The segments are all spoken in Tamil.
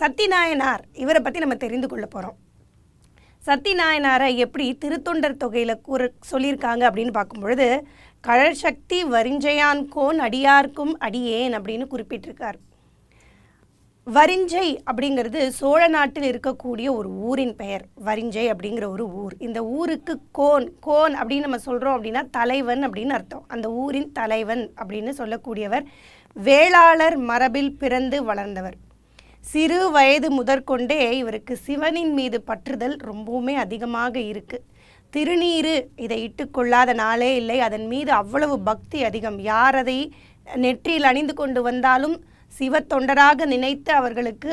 சத்திநாயனார் இவரை பற்றி நம்ம தெரிந்து கொள்ள போகிறோம் சத்திநாயனாரை எப்படி திருத்தொண்டர் தொகையில் கூற சொல்லியிருக்காங்க அப்படின்னு பார்க்கும்பொழுது கழற்சக்தி வரிஞ்சையான் கோன் அடியார்க்கும் அடியேன் அப்படின்னு குறிப்பிட்டிருக்கார். வரிஞ்சை அப்படிங்கிறது சோழ நாட்டில் இருக்கக்கூடிய ஒரு ஊரின் பெயர். வரிஞ்சை அப்படிங்கிற ஒரு ஊர். இந்த ஊருக்கு கோன் கோன் அப்படின்னு நம்ம சொல்கிறோம் அப்படின்னா தலைவன் அப்படின்னு அர்த்தம். அந்த ஊரின் தலைவன் அப்படின்னு சொல்லக்கூடியவர் வேளாளர் மரபில் பிறந்து வளர்ந்தவர். சிறு வயது முதற்கொண்டே இவருக்கு சிவனின் மீது பற்றுதல் ரொம்பவுமே அதிகமாக இருக்கு. திருநீரு இதை இட்டுக்கொள்ளாத நாளே இல்லை. அதன் மீது அவ்வளவு பக்தி அதிகம். யார் அதை நெற்றியில் அணிந்து கொண்டு வந்தாலும் சிவ தொண்டராக நினைத்து அவர்களுக்கு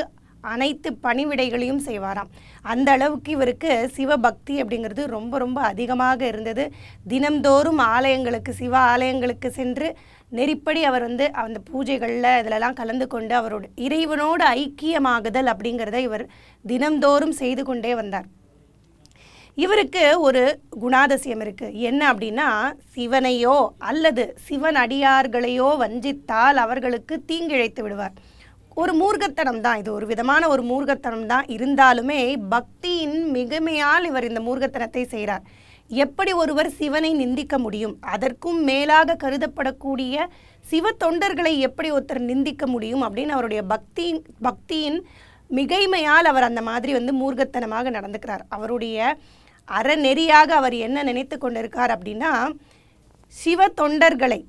அனைத்து பணிவிடைகளையும் செய்வாராம். அந்த அளவுக்கு இவருக்கு சிவபக்தி அப்படிங்கிறது ரொம்ப ரொம்ப அதிகமாக இருந்தது. தினம்தோறும் ஆலயங்களுக்கு சிவ ஆலயங்களுக்கு சென்று நெறிப்படி அவர் வந்து அந்த பூஜைகளில் இதிலெல்லாம் கலந்து கொண்டு அவரோட இறைவனோடு ஐக்கியமாகுதல் அப்படிங்கிறத இவர் தினம்தோறும் செய்து கொண்டே வந்தார். இவருக்கு ஒரு குணாதிசயம் இருக்குது என்ன அப்படின்னா சிவனையோ அல்லது சிவன் அடியார்களையோ வஞ்சித்தால் அவர்களுக்கு தீங்கிழைத்து விடுவார். ஒரு மூர்க்கத்தனம் தான் இது ஒரு விதமான ஒரு மூர்கத்தனம் தான் இருந்தாலுமே பக்தியின் மிகுமையால் இவர் இந்த மூர்க்கத்தனத்தை செய்கிறார். எப்படி ஒருவர் சிவனை நிந்திக்க முடியும்? அதற்கும் மேலாக கருதப்படக்கூடிய சிவ தொண்டர்களை எப்படி ஒருத்தர் நிந்திக்க முடியும்? அப்படின்னு அவருடைய பக்தி பக்தியின் மிகைமையால் அவர் அந்த மாதிரி வந்து மூர்க்கத்தனமாக நடந்துக்கிறார். அவருடைய அறநெறியாக அவர் என்ன நினைத்து கொண்டிருக்கார் அப்படின்னா சிவ தொண்டர்களை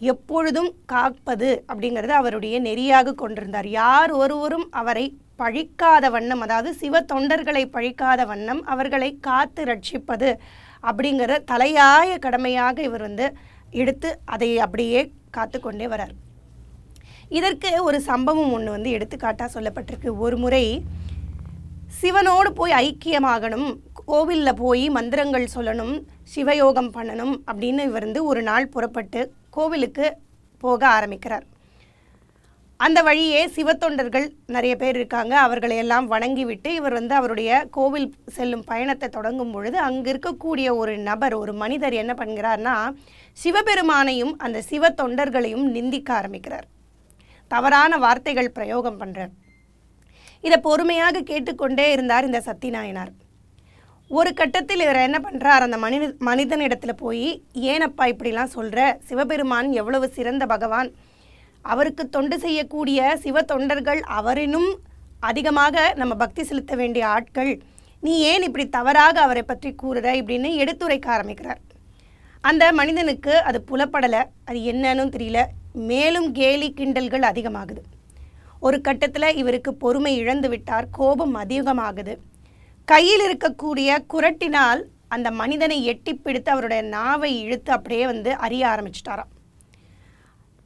எப்பொழுதும் காப்பது அப்படிங்கிறது அவருடைய நெறியாக கொண்டிருந்தார். யார் ஒருவரும் அவரை பழிக்காத வண்ணம் அதாவது சிவ தொண்டர்களை பழிக்காத வண்ணம் அவர்களை காத்து ரட்சிப்பது அப்படிங்கிற தலையாய கடமையாக இவர் வந்து எடுத்து அதை அப்படியே காத்து கொண்டே வரார். இதற்கு ஒரு சம்பவம் ஒன்று வந்து எடுத்துக்காட்டாக சொல்லப்பட்டிருக்கு. ஒரு முறை சிவனோடு போய் ஐக்கியமாகணும் கோவிலில் போய் மந்திரங்கள் சொல்லணும் சிவயோகம் பண்ணணும் அப்படின்னு இவர் வந்து ஒரு நாள் புறப்பட்டு கோவிலுக்கு போக ஆரம்பிக்கிறார். அந்த வழியே சிவத்தொண்டர்கள் நிறைய பேர் இருக்காங்க. அவர்களை எல்லாம் வணங்கிவிட்டு இவர் வந்து அவருடைய கோவில் செல்லும் பயணத்தை தொடங்கும் பொழுது அங்கே இருக்கக்கூடிய ஒரு நபர் ஒரு மனிதர் என்ன பண்ணுகிறார்னா சிவபெருமானையும் அந்த சிவ தொண்டர்களையும் நிந்திக்க ஆரம்பிக்கிறார். தவறான வார்த்தைகள் பிரயோகம் பண்ணுறார் இதை பொறுமையாக கேட்டுக்கொண்டே இருந்தார் இந்த சத்திநாயனார் ஒரு கட்டத்தில் இவர் என்ன பண்ணுறார் அந்த மனித மனிதனிடத்தில் போய் ஏனப்பா இப்படிலாம் சொல்கிற சிவபெருமான் எவ்வளவு சிறந்த பகவான். அவருக்கு தொண்டு செய்யக்கூடிய சிவ தொண்டர்கள் அவரினும் அதிகமாக நம்ம பக்தி செலுத்த வேண்டிய ஆட்கள். நீ ஏன் இப்படி தவறாக அவரை பற்றி கூறுற? இப்படின்னு எடுத்துரைக்க ஆரம்பிக்கிறார். அந்த மனிதனுக்கு அது புலப்படலை. அது என்னன்னு தெரியல. மேலும் கேலி கிண்டல்கள் அதிகமாகுது. ஒரு கட்டத்தில் இவருக்கு பொறுமை இழந்து விட்டார். கோபம் அதிகமாகுது. கையில் இருக்கக்கூடிய குரட்டினால் அந்த மனிதனை எட்டி பிடித்து அவருடைய நாவை இழுத்து அப்படியே வந்து அறிய ஆரம்பிச்சிட்டாராம்.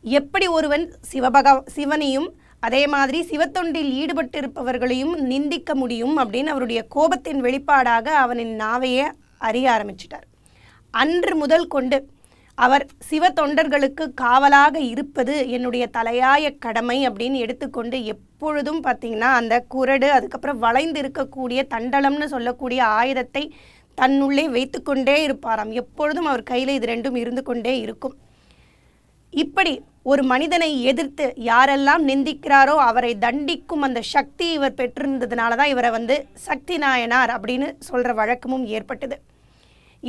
எப்படி ஒருவன் சிவபக சிவனையும் அதே மாதிரி சிவத்தொண்டில் ஈடுபட்டிருப்பவர்களையும் நிந்திக்க முடியும் அப்படின்னு அவருடைய கோபத்தின் வெளிப்பாடாக அவனின் நாவையே அறிய ஆரம்பிச்சிட்டார். அன்று முதல் கொண்டு அவர் சிவ தொண்டர்களுக்கு காவலாக இருப்பது என்னுடைய தலையாய கடமை அப்படின்னு எடுத்துக்கொண்டு எப்பொழுதும் பார்த்தீங்கன்னா அந்த குரடு அதுக்கப்புறம் வளைந்து இருக்கக்கூடிய தண்டலம்னு சொல்லக்கூடிய ஆயுதத்தை தன்னுள்ளே வைத்துக்கொண்டே இருப்பாராம். எப்பொழுதும் அவர் கையில் இது ரெண்டும் இருந்து கொண்டே இருக்கும். இப்படி ஒரு மனிதனை எதிர்த்து யாரெல்லாம் நிந்திக்கிறாரோ அவரை தண்டிக்கும் அந்த சக்தி இவர் பெற்றிருந்ததுனால தான் இவரை வந்து சக்தி நாயனார் அப்படின்னு சொல்கிற வழக்கமும் ஏற்பட்டது.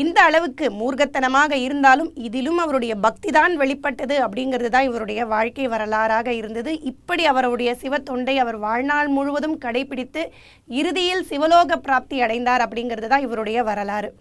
இந்த அளவுக்கு மூர்க்கத்தனமாக இருந்தாலும் இதிலும் அவருடைய பக்தி தான் வெளிப்பட்டது அப்படிங்கிறது தான் இவருடைய வாழ்க்கை வரலாறாக இருந்தது. இப்படி அவருடைய சிவ தொண்டை அவர் வாழ்நாள் முழுவதும் கடைபிடித்து இறுதியில் சிவலோக பிராப்தி அடைந்தார் அப்படிங்கிறது தான் இவருடைய வரலாறு.